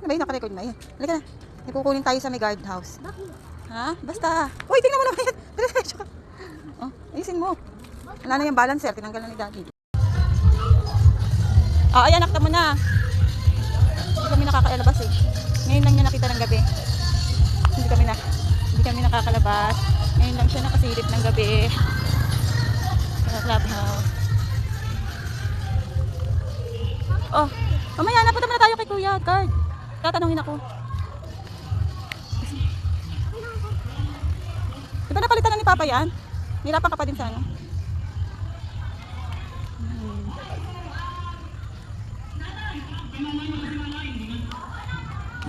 Ano ba yun? Nakarecord na yun. Halika na. May kukunin tayo sa may guard house. Bakit? Ha? Basta. Uy, tingnan mo naman yan. Diretso ka. Oh, ayusin mo. Wala na yung balancer. Tinanggal na ni daddy. Oh, ayan, nakita mo na. Hindi kami nakakalabas eh. Ngayon lang niya nakita ng gabi. Hindi kami na. Hindi kami nakakalabas. Ngayon lang siya nakasilip ng gabi. Sa clubhouse. Oh, mamaya na. Punta muna tayo kay Kuya. Guard. Tatanungin ako. Ba napalitan na ni Papa yan? Nirapan ka pa din sa ano? Hmm.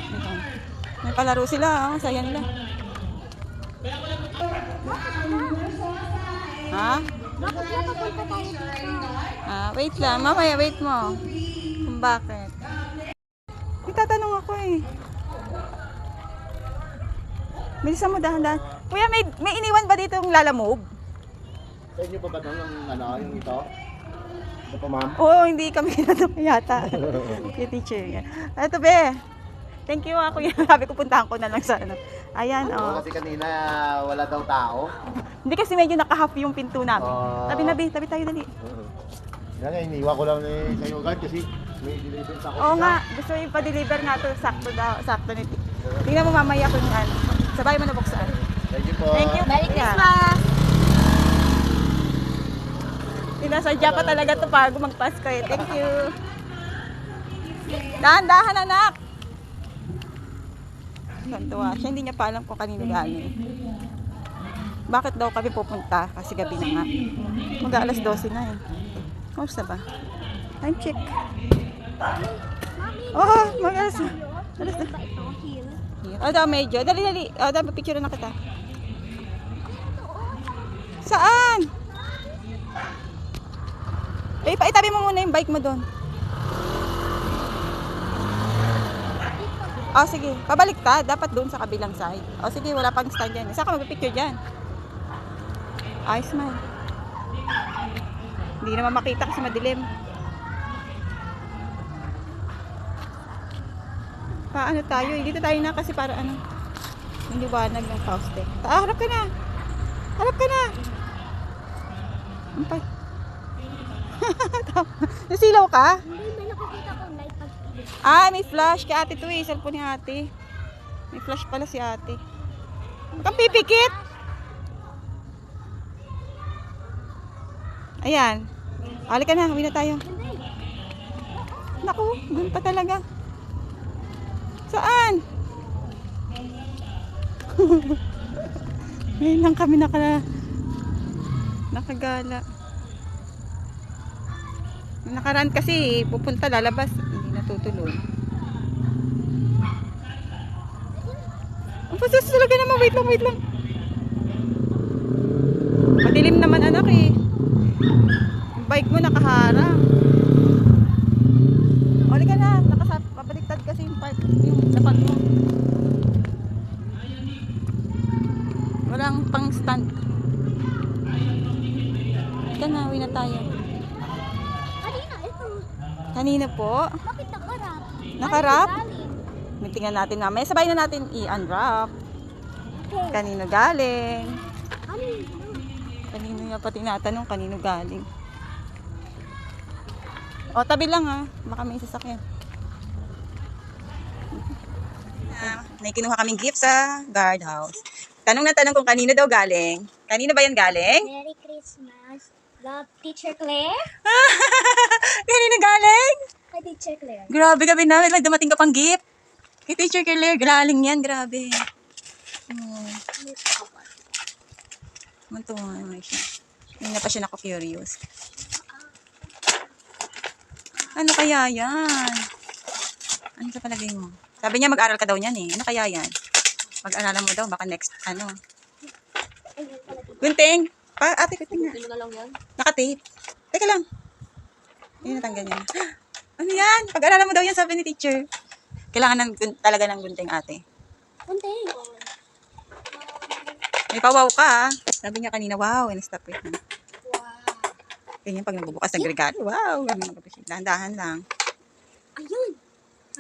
Ito. May palaro sila, oh. saya nila. Ha? Bakit kaya papunta tayo dito? Ah, wait lang, mamaya wait mo. Kung bakit. Eh. Bilisan mo dahan-dahan. Kuya, may, may iniwan ba dito yung lalamove? Sa inyo pa ba ito yung ano, yung ito? Ito pa ma'am? Oo, hindi kami kinatong yata. Yung teacher yan. Ito be. Thank you ako yan. Sabi ko puntahan ko na lang sa ano. Ayan, Oo, oh. kasi kanina wala daw tao. Hindi kasi medyo nakahalf yung pinto namin. Ah. Tabi na be, tabi tayo dali. Yan nga, iniwan ko lang eh, sa iyo guard kasi may deliver sa ako. Oo nga, gusto yung pa-deliver nga to sakto daw, sakto ni Tingnan mo mamaya kung ano. Sabay mo na buksan. Thank you po. Thank you. Merry. Christmas! Sinasadya pa talaga to bago magpasko eh. Thank you. Dahan-dahan anak. Santuwa siya. Hindi niya pa alam kung kanino galing. Bakit daw kami pupunta? Kasi gabi na nga. Mag alas 12 na eh. Kamusta ba? Time check. Oh, mag alas. Alas? Heel? Oh, daw medyo. Dali, dali. Oh, daw, picture na kita. Saan? Eh, paitabi mo muna yung bike mo doon. Oh, sige. Pabaliktad. Dapat doon sa kabilang side. Oh, sige. Wala pang stand dyan. Saan ka magpipicture dyan? Ayos man. Hindi naman makita kasi madilim. Paano tayo? Dito tayo na kasi para ano. Yung liwanag ng Faustec. Ah, harap ka na. Harap ka na. Ampay. Nasilaw ka? Hindi, may nakikita kong light pag Ah, may flash kay ate to eh. Cellphone ni ate. May flash pala si ate. Kang pipikit. Ayan. Halika na, uwi na tayo. Naku, dun pa talaga. Saan? Ngayon lang kami naka nakagala. Nakaraan kasi pupunta lalabas, hindi natutuloy. Ang pasus talaga naman, wait lang, wait lang. Madilim naman anak eh. Yung bike mo nakaharang. O, ka na, nakasap, pabaliktad kasi yung park, yung dapat mo. Walang pang stand. Halika na, uwi na tayo. Kanina, ito. Kanina po, Bakit nakarap? Nakarap? Tingnan natin mamaya. Sabay na natin i-unwrap. Okay. Kanino galing? Ano? Kanino niya pa tinatanong kanino galing. O, tabi lang ha. Baka may sasakyan. Ah, may kinuha kaming gift sa guardhouse. Tanong na tanong kung kanino daw galing. Kanino ba yan galing? Merry Christmas. Love, Teacher Claire? kanino galing? Kay Teacher Claire. Grabe gabi namin. May dumating ka pang gift. Kay Teacher Claire, galing yan. Grabe. Hmm. Mantunga naman siya. Hindi na pa siya nako-curious. Ano kaya yan? Ano sa palagay mo? Sabi niya mag-aral ka daw niyan eh. Ano kaya yan? Mag-aralan mo daw, baka next, ano. Gunting! Pa, ate, gunting. Ano na lang yan? Nakatape. Teka lang. Hindi natanggal niya. Ano yan? Pag-aralan mo daw yan, sabi ni teacher. Kailangan ng, talaga ng gunting ate. Kunting. May pawaw ka ah. Sabi niya kanina, wow, and stop it na. Wow. Ganyan pag nagbubukas ng regalo. Wow, ganun Dahan-dahan lang. Ayun.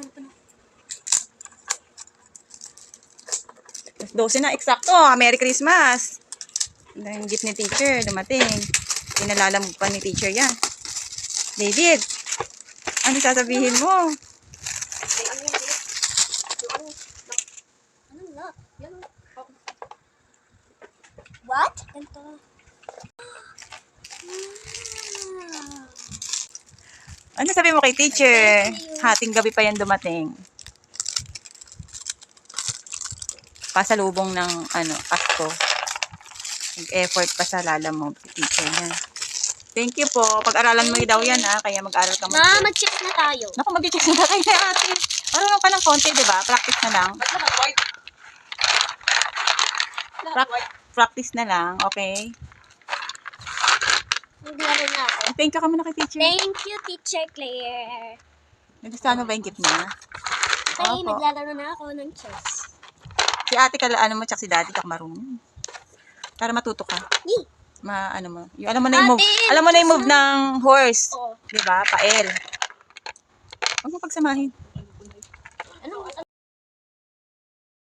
Ano pa na? 12 na, eksakto. Merry Christmas. Yung gift ni teacher, dumating. Pinalalamog pa ni teacher yan. David, ano sasabihin mo? What? Ganito. Ano sabi mo kay teacher? Hating gabi pa yan dumating. Pasalubong ng ano, Pasko. Nag-effort pa sa lalamog teacher niya. Thank you po. Pag-aralan mo daw yan ha, kaya mag-aral ka Ma, mag mag-check na tayo. Naku, mag-check na tayo na ate. Marunong ka ng konti, di ba? Practice na lang. Prac- practice na lang, okay? Maglaro na ako. Thank you ka muna kay teacher. Thank you, Teacher Claire. Nagustuhan mo ba yung gift niya? Okay, Opo. maglalaro na ako ng chess. Si ate ka, ano mo, tsaka si daddy, tsaka marunong. Para matuto ka. Yee! Ma, ano mo. Yung, alam mo na yung move. Alam mo na yung move ng horse. Oh. Di ba? Pael. Huwag mo pagsamahin.